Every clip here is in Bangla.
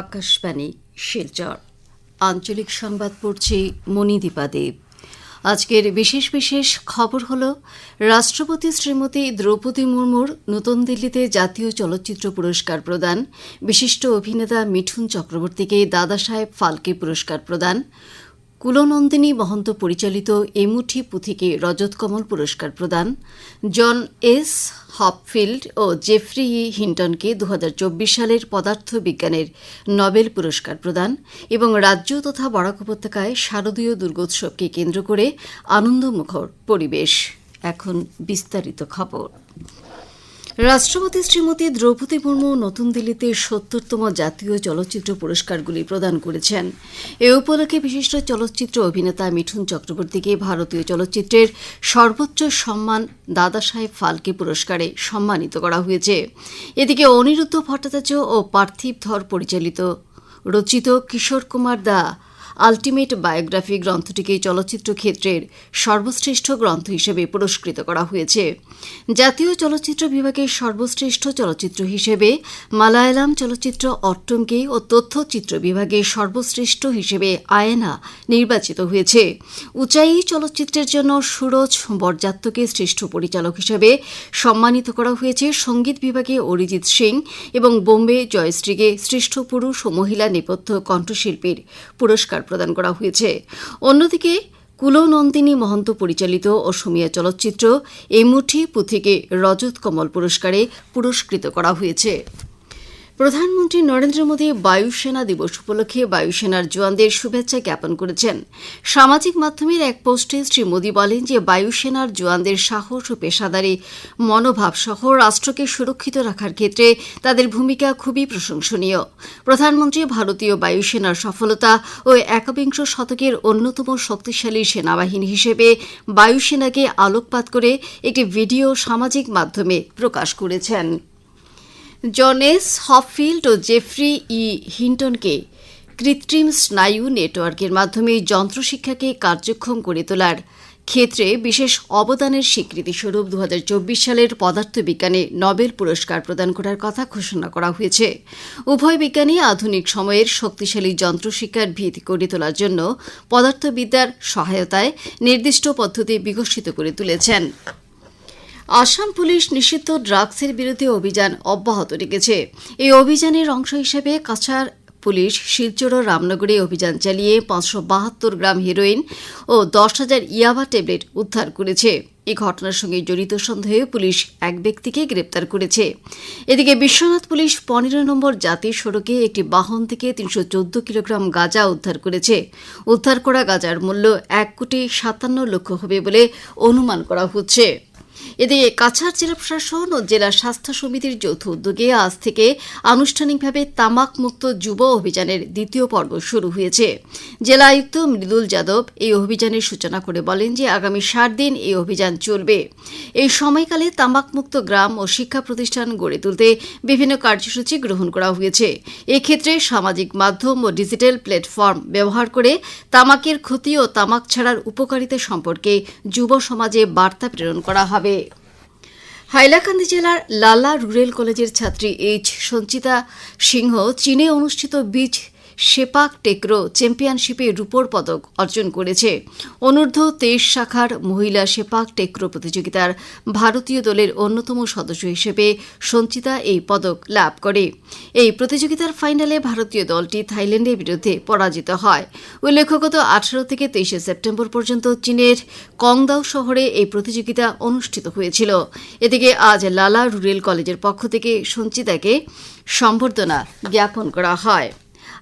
আকাশবাণী শিলচর। আঞ্চলিক সংবাদ পড়ছি মণিদীপা দেব আজকের বিশেষ বিশেষ খবর হল, রাষ্ট্রপতি শ্রীমতী দ্রৌপদী মুর্মুর নতুন দিল্লিতে জাতীয় চলচ্চিত্র পুরস্কার প্রদান। বিশিষ্ট অভিনেতা মিঠুন চক্রবর্তীকে দাদাসাহেব ফালকে পুরস্কার প্রদান। কুলনন্দিনী মহন্ত পরিচালিত এমুঠি পুঁথিকে রজত কমল পুরস্কার প্রদান। জন এস হপফিল্ড ও জেফ্রি ই হিন্টনকে দু হাজার চব্বিশ সালের পদার্থ বিজ্ঞানের নোবেল পুরস্কার প্রদান এবং রাজ্য তথা বরাক উপত্যকায় শারদীয় দুর্গোৎসবকে কেন্দ্র করে আনন্দমুখর পরিবেশ। এখন বিস্তারিত খবর। রাষ্ট্রপতি শ্রীমতী দ্রৌপদী মুর্মু নতুন দিল্লিতে সত্তরতম জাতীয় চলচ্চিত্র পুরস্কারগুলি প্রদান করেছেন। এ উপলক্ষে বিশিষ্ট চলচ্চিত্র অভিনেতা মিঠুন চক্রবর্তীকে ভারতীয় চলচ্চিত্রের সর্বোচ্চ সম্মান দাদা সাহেব ফালকে পুরস্কারে সম্মানিত করা হয়েছে। এদিকে অনিরুদ্ধ ভট্টাচার্য ও পার্থিব ধর পরিচালিত রচিত Kishore Kumar the ultimate biography গ্রন্থটিকে চলচ্চিত্র ক্ষেত্রের সর্বশ্রেষ্ঠ গ্রন্থ হিসেবে পুরস্কৃত করা হয়েছে। জাতীয় চলচ্চিত্র বিভাগের সর্বশ্রেষ্ঠ চলচ্চিত্র হিসেবে মালায়ালাম চলচ্চিত্র অট্টমকে ও তথ্যচিত্র বিভাগে সর্বশ্রেষ্ঠ হিসেবে আয়না নির্বাচিত হয়েছে। উচাই চলচ্চিত্রের জন্য সুরজ বরযাত্রকে শ্রেষ্ঠ পরিচালক হিসেবে সম্মানিত করা হয়েছে সংগীত বিভাগে অরিজিৎ সিং এবং বোম্বে জয়শ্রীকে শ্রেষ্ঠ পুরুষ ও মহিলা নেপথ্য কণ্ঠশিল্পীর পুরস্কার প্রদান করা হয়েছে। অন্যদিকে, কুলনন্দিনী মহন্ত পরিচালিত অসমীয়া চলচ্চিত্র এমুঠি পুথিকে রজত কমল পুরস্কারে পুরস্কৃত করা হয়েছে। প্রধানমন্ত্রী নরেন্দ্র মোদী বায়ুসেনা দিবস উপলক্ষে বায়ুসেনার জওয়ানদের শুভেচ্ছা জ্ঞাপন করেছেন। সামাজিক মাধ্যমের এক পোস্টে শ্রী মোদী বলেন যে, বায়ুসেনার জওয়ানদের সাহস ও পেশাদারী মনোভাব সহ রাষ্ট্রকে সুরক্ষিত রাখার ক্ষেত্রে তাদের ভূমিকা খুবই প্রশংসনীয়। প্রধানমন্ত্রী ভারতীয় বায়ুসেনার সফলতা ও একবিংশ শতকের অন্যতম শক্তিশালী সেনাবাহিনী হিসেবে বায়ুসেনাকে আলোকপাত করে একটি ভিডিও সামাজিক মাধ্যমে প্রকাশ করেছেন। জনেস হফিল্ড ও জেফ্রি ই হিন্টনকে কৃত্রিম স্নায়ু নেটওয়ার্কের মাধ্যমে যন্ত্রশিক্ষাকে কার্যক্ষম করে তোলার ক্ষেত্রে বিশেষ অবদানের স্বীকৃতিস্বরূপ দু হাজার চব্বিশ সালের পদার্থবিজ্ঞানে নোবেল পুরস্কার প্রদান করার কথা ঘোষণা করা হয়েছে। উভয় বিজ্ঞানী আধুনিক সময়ের শক্তিশালী যন্ত্রশিক্ষার ভিত গড়ে তোলার জন্য পদার্থবিদ্যার সহায়তায় নির্দিষ্ট পদ্ধতি বিকশিত করে তুলেছেন। আসাম পুলিশ নিষিদ্ধ ড্রাগসের বিরুদ্ধে অভিযান অব্যাহত রেখেছে। এই অভিযানের অংশ হিসেবে কাছাড় পুলিশ শিলচর ও রামনগরে অভিযান চালিয়ে পাঁচশো বাহাত্তর গ্রাম হেরোইন ও দশ হাজার ইয়াবা ট্যাবলেট উদ্ধার করেছে। এই ঘটনার সঙ্গে জড়িত সন্দেহে পুলিশ এক ব্যক্তিকে গ্রেপ্তার করেছে। এদিকে বিশ্বনাথ পুলিশ পনেরো নম্বর জাতীয় সড়কে একটি বাহন থেকে তিনশো চোদ্দ কিলোগ্রাম গাঁজা উদ্ধার করেছে। উদ্ধার করা গাঁজার মূল্য এক কোটি সাতান্ন লক্ষ হবে বলে অনুমান করা হচ্ছে। এদিকে কাছাড় জেলা প্রশাসন ও জেলা স্বাস্থ্য সমিতির যৌথ উদ্যোগে আজ থেকে আনুষ্ঠানিকভাবে তামাক মুক্ত যুব অভিযানের দ্বিতীয় পর্ব শুরু হয়েছে। জেলা আয়ুক্ত মৃদুল যাদব এই অভিযানের সূচনা করে বলেন যে আগামী ষাট দিন এই অভিযান চলবে। এই সময়কালে তামাক মুক্ত গ্রাম ও শিক্ষা প্রতিষ্ঠান গড়ে তুলতে বিভিন্ন কার্যসূচি গ্রহণ করা হয়েছে। এক্ষেত্রে সামাজিক মাধ্যম ও ডিজিটাল প্ল্যাটফর্ম ব্যবহার করে তামাকের ক্ষতি ও তামাক ছাড়ার উপকারিতা সম্পর্কে যুব সমাজে বার্তা প্রেরণ করা হবে। হাইলাকান্দি জেলার লালা রুরেল কলেজের ছাত্রী এইচ সঞ্চিতা সিংহ চীনে অনুষ্ঠিত বীজ সেপাক টেকরো চ্যাম্পিয়নশিপে রূপোর পদক অর্জন করেছে। অনূর্ধ্ব তেইশ শাখার মহিলা শেপাক টেকরো প্রতিযোগিতার ভারতীয় দলের অন্যতম সদস্য হিসেবে সঞ্চিতা এই পদক লাভ করে। এই প্রতিযোগিতার ফাইনালে ভারতীয় দলটি থাইল্যান্ডের বিরুদ্ধে পরাজিত হয়। উল্লেখ্য, গত আঠারো থেকে তেইশে সেপ্টেম্বর পর্যন্ত চীনের কংদাও শহরে এই প্রতিযোগিতা অনুষ্ঠিত হয়েছিল। এদিকে আজ লালা রুরেল কলেজের পক্ষ থেকে সঞ্চিতাকে সম্বর্ধনা জ্ঞাপন করা হয়।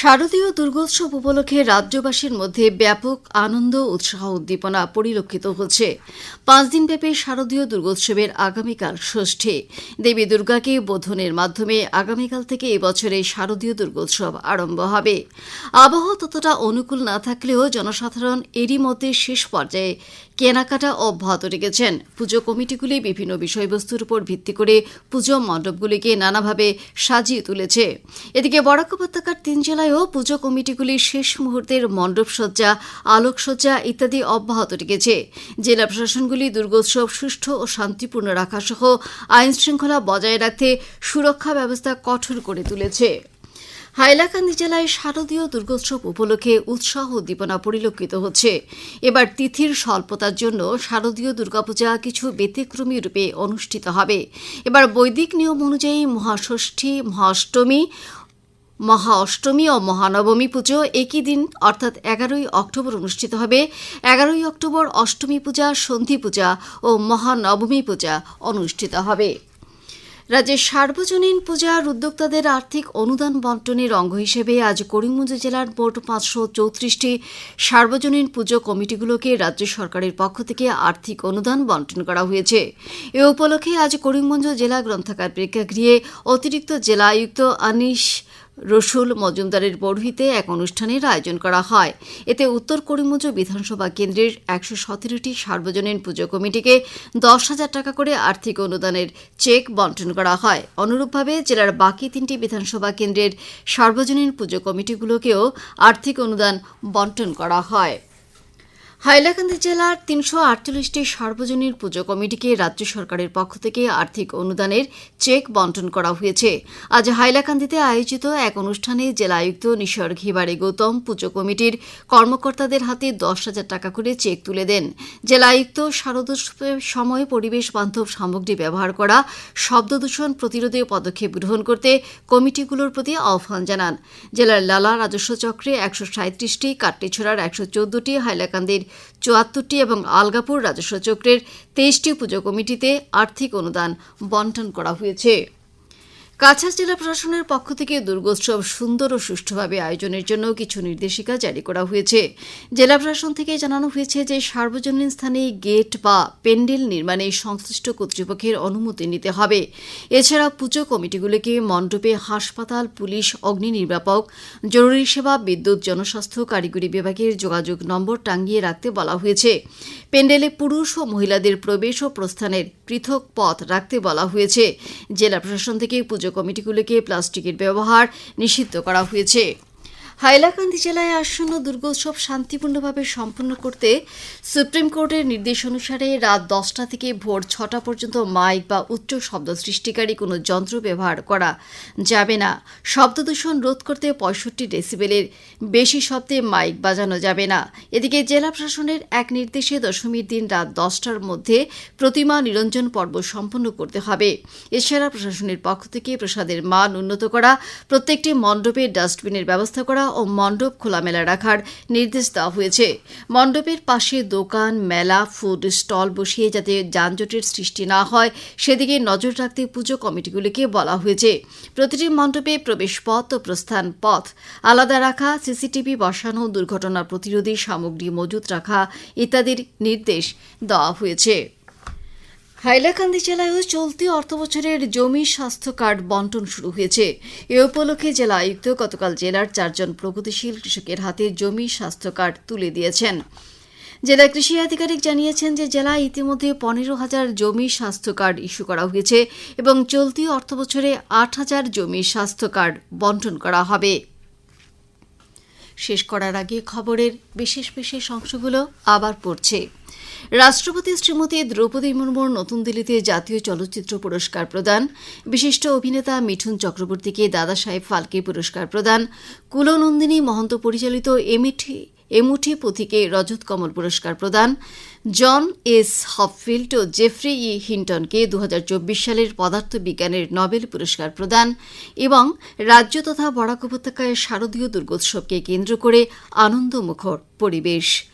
শারদীয় দুর্গোৎসব উপলক্ষে রাজ্যবাসীর মধ্যে ব্যাপক আনন্দ উৎসাহ উদ্দীপনা পরিলক্ষিত হচ্ছে। পাঁচ দিনব্যাপী শারদীয় দুর্গোৎসবের আগামীকাল ষষ্ঠী। দেবী দুর্গাকে বোধনের মাধ্যমে আগামীকাল থেকে এবছরে শারদীয় দুর্গোৎসব আরম্ভ হবে। আবহাওয়া ততটা অনুকূল না থাকলেও জনসাধারণ এরই মধ্যে শেষ পর্যায়ে কেনাকাটা অব্যাহত রেখেছেন। পুজো কমিটিগুলি বিভিন্ন বিষয়বস্তুর উপর ভিত্তি করে পুজো মণ্ডপগুলিকে নানাভাবে সাজিয়ে তুলেছে। এদিকে বরাক উপত্যকার তিন জেলায়ও পুজো কমিটিগুলি শেষ মুহূর্তের মণ্ডপসজ্জা, আলোকসজ্জা ইত্যাদি অব্যাহত রেখেছে। জেলা প্রশাসনগুলি দুর্গোৎসব সুষ্ঠু ও শান্তিপূর্ণ রাখাসহ আইন শৃঙ্খলা বজায় রাখতে সুরক্ষা ব্যবস্থা কঠোর করে তুলেছে। হাইলাকান্দি জেলায় শারদীয় দুর্গোৎসব উপলক্ষে উৎসাহ উদ্দীপনা পরিলক্ষিত হচ্ছে। এবার তিথির স্বল্পতার জন্য শারদীয় দুর্গাপূজা কিছু ব্যতিক্রমী রূপে অনুষ্ঠিত হবে। এবার বৈদিক নিয়ম অনুযায়ী মহাষষ্ঠী, মহাষ্টমী মহা অষ্টমী ও মহানবমী পুজো একই দিন, অর্থাৎ এগারোই অক্টোবর অনুষ্ঠিত হবে। এগারোই অক্টোবর অষ্টমী পূজা, সন্ধি পূজা ও মহানবমী পূজা অনুষ্ঠিত হবে। রাজ্যের সার্বজনীন পূজার উদ্যোক্তাদের আর্থিক অনুদান বন্টনের অঙ্গ হিসেবে আজ করিমগঞ্জ জেলার মোট পাঁচশো চৌত্রিশটি সার্বজনীন পুজো কমিটিগুলোকে রাজ্য সরকারের পক্ষ থেকে আর্থিক অনুদান বন্টন করা হয়েছে। এ উপলক্ষে আজ করিমগঞ্জ জেলা গ্রন্থাগার প্রেক্ষাগৃহে অতিরিক্ত জেলা আয়ুক্ত আনিস রসুল মজুমদারের পৌরহিতে এক অনুষ্ঠানের আয়োজন করা হয়। এতে উত্তর করিমুজ বিধানসভা কেন্দ্রের একশো সতেরোটি সার্বজনীন পুজো কমিটিকে দশ হাজার টাকা করে আর্থিক অনুদানের চেক বন্টন করা হয়। অনুরূপভাবে জেলার বাকি তিনটি বিধানসভা কেন্দ্রের সার্বজনীন পুজো কমিটিগুলোকেও আর্থিক অনুদান বন্টন করা হয়। হাইলাকান্দি জেলার তিনশো আটচল্লিশটি সার্বজনীন পুজো কমিটিকে রাজ্য সরকারের পক্ষ থেকে আর্থিক অনুদানের চেক বন্টন করা হয়েছে। আজ হাইলাকান্দিতে আয়োজিত এক অনুষ্ঠানে জেলা আয়ুক্ত নিসর্গ হিবারে গৌতম পুজো কমিটির কর্মকর্তাদের হাতে দশ হাজার টাকা করে চেক তুলে দেন। জেলা আয়ুক্ত শারদোৎসবের সময় পরিবেশ বান্ধব সামগ্রী ব্যবহার করা শব্দদূষণ প্রতিরোধে পদক্ষেপ গ্রহণ করতে কমিটিগুলোর প্রতি আহ্বান জানান। জেলার লালা রাজস্ব চক্রে একশো সাঁত্রিশটি কাট্টিছড়ার একশো চোদ্দটি, হাইলাকান্দির চুয়াত্তরটি এবং আলগাপুর রাজস্ব চক্রের তেইশটি পুজো কমিটিতে আর্থিক অনুদান বন্টন করা হয়েছে। কাছাড় জেলা প্রশাসনের পক্ষ থেকে দুর্গোৎসব সুন্দর ও সুষ্ঠুভাবে আয়োজনের জন্য কিছু নির্দেশিকা জারি করা হয়েছে। জেলা প্রশাসন থেকে জানানো হয়েছে যে, সার্বজনীন স্থানে গেট বা প্যান্ডেল নির্মাণে সংশ্লিষ্ট কর্তৃপক্ষের অনুমতি নিতে হবে। এছাড়া পুজো কমিটিগুলিকে মণ্ডপে হাসপাতাল, পুলিশ, অগ্নি নির্বাপক, জরুরি সেবা, বিদ্যুৎ, জনস্বাস্থ্য, কারিগরি বিভাগের যোগাযোগ নম্বর টাঙ্গিয়ে রাখতে বলা হয়েছে। প্যান্ডেলে পুরুষ ও মহিলাদের প্রবেশ ও প্রস্থানের পৃথক পথ রাখতে বলা হয়েছে। জেলা প্রশাসন থেকে পুজো কমিটিগুলিকে প্লাস্টিকের ব্যবহার নিষিদ্ধ করা হয়েছে। হাইলাকান্দি জেলায় আসন্ন দুর্গোৎসব শান্তিপূর্ণভাবে সম্পন্ন করতে সুপ্রিম কোর্টের নির্দেশ অনুসারে রাত দশটা থেকে ভোর ছটা পর্যন্ত মাইক বা উচ্চ শব্দ সৃষ্টিকারী কোনো যন্ত্র ব্যবহার করা যাবে না। শব্দদূষণ রোধ করতে পঁয়ষট্টি ডেসিবেলের বেশি শব্দে মাইক বাজানো যাবে না। এদিকে জেলা প্রশাসনের এক নির্দেশে দশমীর দিন রাত দশটার মধ্যে প্রতিমা নিরঞ্জন পর্ব সম্পন্ন করতে হবে। এছাড়া প্রশাসনের পক্ষ থেকে প্রসাদের মান উন্নত করা, প্রত্যেকটি মণ্ডপে ডাস্টবিনের ব্যবস্থা করা ও মণ্ডপ খোলামেলা রাখার নির্দেশ দেওয়া হয়েছে। মণ্ডপের পাশে দোকান, মেলা, ফুড স্টল বসিয়ে যাতে যানজটের সৃষ্টি না হয়, সেদিকে নজর রাখতে পুজো কমিটিগুলিকে বলা হয়েছে। প্রতিটি মণ্ডপে প্রবেশ পথ ও প্রস্থান পথ আলাদা রাখা, সিসিটিভি বসানো, দুর্ঘটনা প্রতিরোধী সামগ্রী মজুত রাখা ইত্যাদির নির্দেশ দেওয়া হয়েছে। হাইলাকান্দি জেলায়ও চলতি অর্থবছরের জমি স্বাস্থ্য কার্ড বন্টন শুরু হয়েছে। এ উপলক্ষে জেলা আয়ুক্ত গতকাল জেলার চারজন প্রগতিশীল কৃষকের হাতে জমি স্বাস্থ্য কার্ড তুলে দিয়েছেন। জেলা কৃষি আধিকারিক জানিয়েছেন যে জেলায় ইতিমধ্যে পনেরো হাজার জমি স্বাস্থ্য কার্ড ইস্যু করা হয়েছে এবং চলতি অর্থবছরে আট হাজার জমি স্বাস্থ্য কার্ড বন্টন করা হবে। শেষ করার আগে খবরের বিশেষ বিশেষ অংশগুলো আবার পড়ছে। রাষ্ট্রপতি শ্রীমতী দ্রৌপদী মুর্মুর নতুন দিল্লিতে জাতীয় চলচ্চিত্র পুরস্কার প্রদান। বিশিষ্ট অভিনেতা মিঠুন চক্রবর্তীকে দাদা সাহেব ফালকে পুরস্কার প্রদান। কুলনন্দিনী মহন্ত পরিচালিত এমিঠি, এমুঠি পুঁথিকে রজত কমল পুরস্কার প্রদান। জন এস হপফিল্ড ও জেফ্রি ই হিন্টনকে দু হাজার চব্বিশ সালের পদার্থবিজ্ঞানের নোবেল পুরস্কার প্রদান এবং রাজ্য তথা বরাক উপত্যকায় শারদীয় দুর্গোৎসবকে কেন্দ্র করে আনন্দমুখর পরিবেশ।